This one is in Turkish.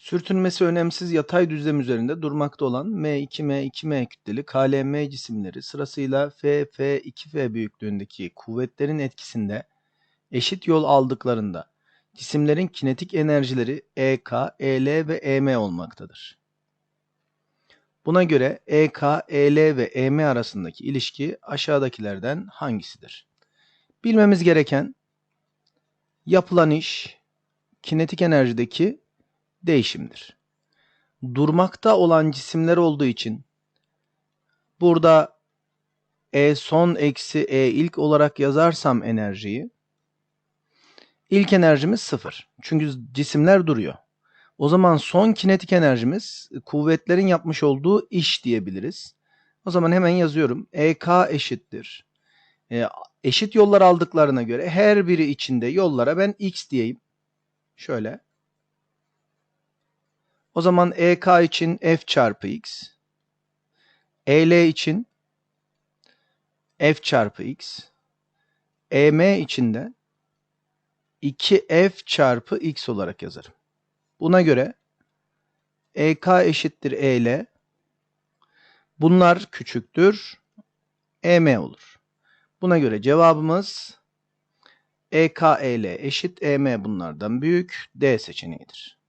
Sürtünmesi önemsiz yatay düzlem üzerinde durmakta olan M2, M2, M kütleli KLM cisimleri sırasıyla F, F, 2F büyüklüğündeki kuvvetlerin etkisinde eşit yol aldıklarında cisimlerin kinetik enerjileri EK, EL ve EM olmaktadır. Buna göre EK, EL ve EM arasındaki ilişki aşağıdakilerden hangisidir? Bilmemiz gereken yapılan iş kinetik enerjideki değişimdir. Durmakta olan cisimler olduğu için burada E son eksi E ilk olarak yazarsam enerjiyi ilk enerjimiz sıfır. Çünkü cisimler duruyor. O zaman son kinetik enerjimiz kuvvetlerin yapmış olduğu iş diyebiliriz. O zaman hemen yazıyorum. EK eşittir. E, eşit yollar aldıklarına göre her biri içinde yollara ben x diyeyim. Şöyle. O zaman EK için F çarpı X. EL için F çarpı X. EM için de 2F çarpı X olarak yazarım. Buna göre EK eşittir EL. Bunlar küçüktür. EM olur. Buna göre cevabımız EK EL eşit EM bunlardan büyük D seçeneğidir.